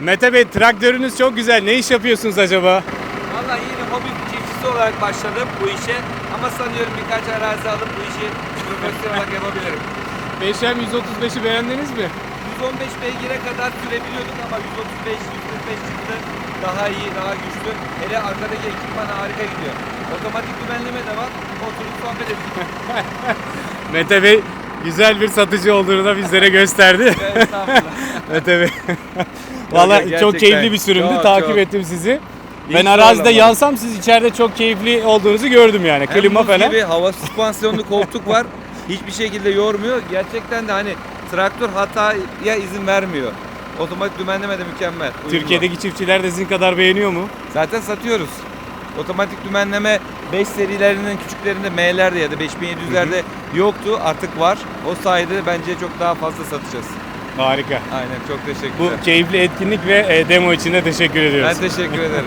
Mete Bey traktörünüz çok güzel. Ne iş yapıyorsunuz acaba? Valla yeni hobi çiftçisi olarak başladım bu işe. Ama sanıyorum birkaç arazi alıp bu işi profesyonel olarak yapabilirim. 5M 135'i beğendiniz mi? 115 beygire kadar sürebiliyorduk ama 135 145 çıktı. Daha iyi, daha güçlü. Hele arkadaki ekipman harika gidiyor. Otomatik dümenleme de var. Oturup sohbet ettik. Mete Bey güzel bir satıcı olduğunu da bizlere gösterdi. Evet, Bey. Valla çok keyifli bir sürümdü. Çok, Takip çok. ettim sizi. Ben arazide yansam siz içeride çok keyifli olduğunuzu gördüm yani. Hem Klima falan. gibi hava süspansiyonlu koltuk var. Hiçbir şekilde yormuyor. Gerçekten de hani traktör hataya izin vermiyor. Otomatik dümenleme de mükemmel. uyumlu. Türkiye'deki çiftçiler de sizin kadar beğeniyor mu? Zaten satıyoruz. Otomatik dümenleme 5 serilerinin küçüklerinde M'lerde ya da 5700'lerde yoktu. Artık var. O sayede bence çok daha fazla satacağız. Harika. Aynen çok teşekkürler. Bu keyifli etkinlik ve e, demo için de teşekkür ediyoruz. ben teşekkür ederim.